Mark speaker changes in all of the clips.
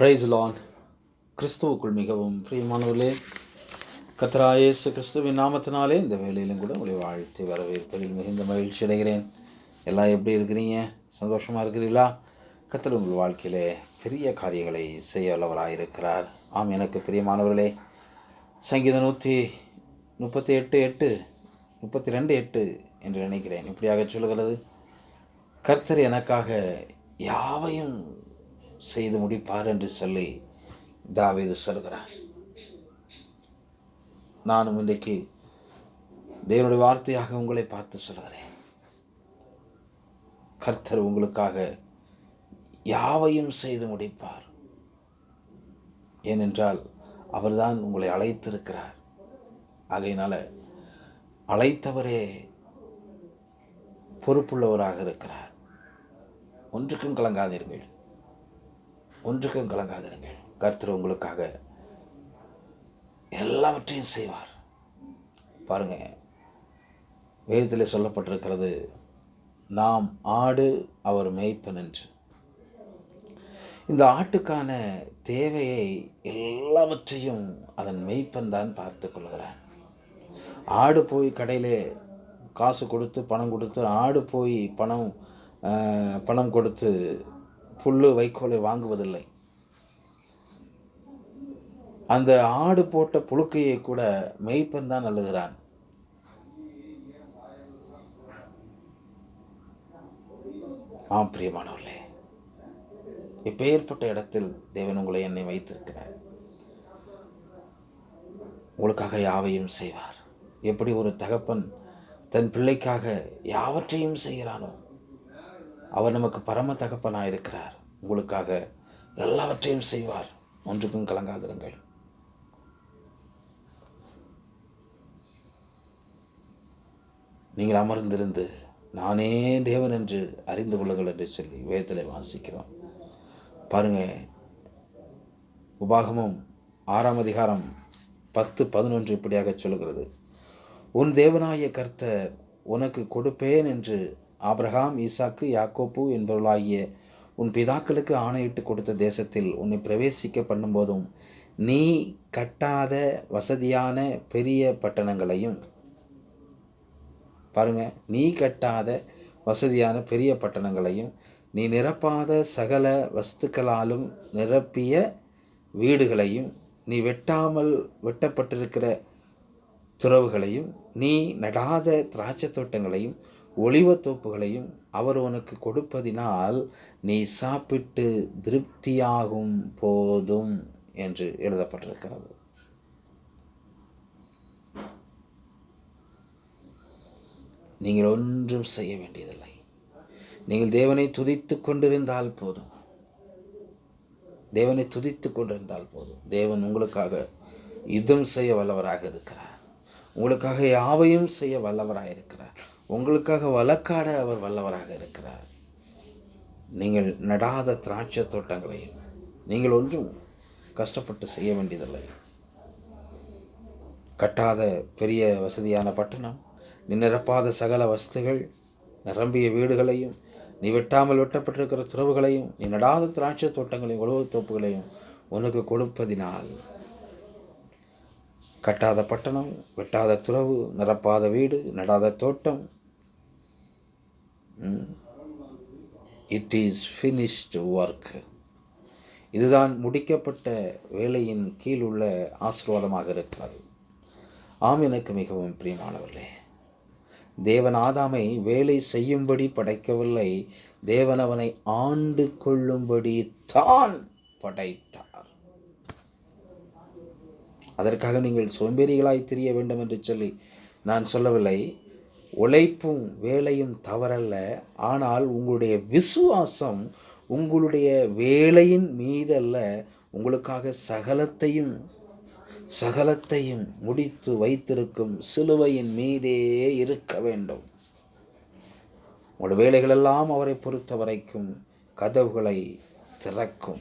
Speaker 1: Price லான் கிறிஸ்துவுக்குள் மிகவும் பிரியமானவர்களே கத்ராயேசு கிறிஸ்துவின் நாமத்தினாலே இந்த வேலையிலும் கூட உங்களை வாழ்த்தி வரவேற்பதில் மிகுந்த மகிழ்ச்சி அடைகிறேன். எல்லாம் எப்படி இருக்கிறீங்க? சந்தோஷமாக இருக்கிறீங்களா கத்தர் உங்கள் வாழ்க்கையிலே பெரிய காரியங்களை செய்ய வல்லவராக இருக்கிறார் ஆம் எனக்கு பிரியமானவர்களே சங்கீதம் நூற்றி முப்பத்தி எட்டு எட்டு முப்பத்தி ரெண்டு எட்டு என்று நினைக்கிறேன். இப்படியாக சொல்லுகிறது கர்த்தர் எனக்காக யாவையும் செய்து முடிப்பார் என்று சொல்லி தாவீது சொல்கிறார். நானும் இன்றைக்கு தேவனுடைய வார்த்தையாக உங்களை பார்த்து சொல்கிறேன். கர்த்தர் உங்களுக்காக யாவையும் செய்து முடிப்பார். ஏனென்றால் அவர்தான் உங்களை அழைத்திருக்கிறார். ஆகையினால் அழைத்தவரே பொறுப்புள்ளவராக இருக்கிறார். ஒன்றுக்கும் கலங்காதீர்கள். ஒன்றுக்கும் கலங்காதிருங்கள் கர்த்தர் உங்களுக்காக எல்லாவற்றையும் செய்வார். பாருங்க வேதத்தில் சொல்லப்பட்டிருக்கிறது நாம் ஆடு அவர் மேய்ப்பன் என்று. இந்த ஆட்டுக்கான தேவையை எல்லாவற்றையும் அதன் மெய்ப்பன் தான் பார்த்து கொள்கிறான். ஆடு போய் கடையில் காசு கொடுத்து பணம் கொடுத்து ஆடு போய் பணம் பணம் கொடுத்து புல் வைக்கோலை வாங்குவதில்லை. அந்த ஆடு போட்ட புழுக்கையை கூட மெய்ப்பன் தான் அழுகிறான் ஆம் பிரியமானவர்களே இப்பேற்பட்ட இடத்தில் தேவன் உங்களை என்னை வைத்திருக்கிறார். உங்களுக்காக யாவையும் செய்வார். எப்படி ஒரு தகப்பன் தன் பிள்ளைக்காக யாவற்றையும் செய்கிறானோ அவர் நமக்கு பரம தகப்பனாக இருக்கிறார். உங்களுக்காக எல்லாவற்றையும் செய்வார். ஒன்றுக்கும் கலங்காதிருங்கள். நீங்கள் அமர்ந்திருந்து நானே தேவன் என்று அறிந்து கொள்ளுங்கள் என்று சொல்லி வேதத்தில் வாசிக்கிறோம். பாருங்க உபாகமும் ஆறாம் அதிகாரம் பத்து பதினொன்று இப்படியாக சொல்லுகிறது உன் தேவனாய கர்த்தர் உனக்கு கொடுப்பேன் என்று ஆபிரகாம் ஈசாக்கு யாக்கோப்பு என்பவர்களாகிய உன் பிதாக்களுக்கு ஆணையிட்டு கொடுத்த தேசத்தில் உன்னை பிரவேசிக்க பண்ணும்போதும் நீ கட்டாத வசதியான பெரிய பட்டணங்களையும் பாருங்க நீ கட்டாத வசதியான பெரிய பட்டணங்களையும் நீ நிரப்பாத சகல வஸ்துக்களாலும் நிரப்பிய வீடுகளையும் நீ வெட்டாமல் வெட்டப்பட்டிருக்கிற துறவுகளையும் நீ நடாத திராட்சை தோட்டங்களையும் ஒளிவத்தோப்புகளையும் அவர் உனக்கு கொடுப்பதினால் நீ சாப்பிட்டு திருப்தியாகும் போதும் என்று எழுதப்பட்டிருக்கிறது. நீங்கள் ஒன்றும் செய்ய வேண்டியதில்லை. நீங்கள் தேவனை துதித்து கொண்டிருந்தால் போதும். தேவனை துதித்து கொண்டிருந்தால் போதும். தேவன் உங்களுக்காக யுத்தம் செய்ய வல்லவராக இருக்கிறார். உங்களுக்காக யாவையும் செய்ய வல்லவராக இருக்கிறார் உங்களுக்காக வழக்காட அவர் வல்லவராக இருக்கிறார். நீங்கள் நடாத திராட்சை தோட்டங்களையும் நீங்கள் ஒன்றும் கஷ்டப்பட்டு செய்ய வேண்டியதில்லை. கட்டாத பெரிய வசதியான பட்டணம் நீ நிரப்பாத சகல வசதிகள் நிரம்பிய வீடுகளையும் நீ வெட்டாமல் வெட்டப்பட்டிருக்கிற துறவுகளையும் நீ நடாத திராட்சை தோட்டங்களையும் உழவு தோப்புகளையும் உனக்கு கொடுப்பதினால் கட்டாத பட்டணம் வெட்டாத துறவு நிரப்பாத வீடு நடாத தோட்டம் இட் இஸ் ஃபினிஷ்டு ஒர்க் இதுதான் முடிக்கப்பட்ட வேலையின் கீழ் உள்ள ஆசீர்வாதமாக இருக்கிறது. ஆம் எனக்கு மிகவும் பிரியமானவர்களே. தேவன் ஆதாமை வேலை செய்யும்படி படைக்கவில்லை. தேவன் அவனை ஆண்டு கொள்ளும்படி தான் படைத்தார். அதற்காக நீங்கள் சோம்பேறிகளாய் தெரிய வேண்டும் என்று சொல்லி நான் சொல்லவில்லை. உழைப்பும் வேலையும் தவறல்ல. ஆனால் உங்களுடைய விசுவாசம் உங்களுடைய வேலையின் மீதல்ல. உங்களுக்காக சகலத்தையும் சகலத்தையும் முடித்து வைத்திருக்கும் சிலுவையின் மீதே இருக்க வேண்டும். உங்கள் வேலைகளெல்லாம் அவரை பொறுத்த வரைக்கும் கதவுகளை திறக்கும்.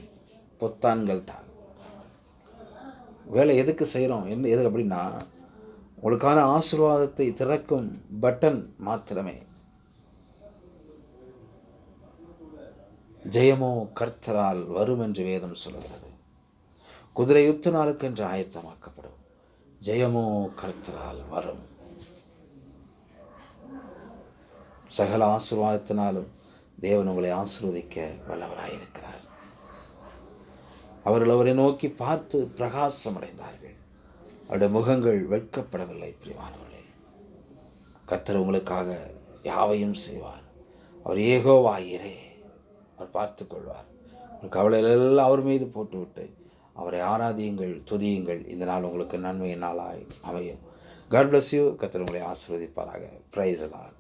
Speaker 1: பொத்தான்கள் தான். வேலை எதுக்கு செய்கிறோம்? என்ன எது அப்படின்னா உங்களுக்கான ஆசீர்வாதத்தை திறக்கும் பட்டன் மாத்திரமே. ஜெயமோ கர்த்தரால் வரும் என்று வேதம் சொல்கிறது குதிரை யுத்த நாளுக்கு என்று ஆயத்தமாக்கப்படும். ஜெயமோ கர்த்தரால் வரும். சகல ஆசீர்வாதத்தினாலும் தேவன் உங்களை ஆசீர்வதிக்க வல்லவராயிருக்கிறார். அவர்கள் அவரை நோக்கி பார்த்து பிரகாசம் அடைந்தார்கள் அவருடைய முகங்கள் வெட்கப்படவில்லை பிரிவானவர்களே கத்தர் உங்களுக்காக யாவையும் செய்வார். அவர் ஏகோவாயிரே. அவர் பார்த்து கொள்வார். உங்கள் கவலைகள் எல்லாம் அவர் மீது போட்டுவிட்டு அவரை ஆராதியுங்கள் துதியுங்கள். இந்த நாள் உங்களுக்கு நன்மையின் நாளாய் அமையும். காட் பிளஸ் யூ கர்த்தர் உங்களை ஆசிர்வதிப்பாராக. பிரைஸ் எல்லாம்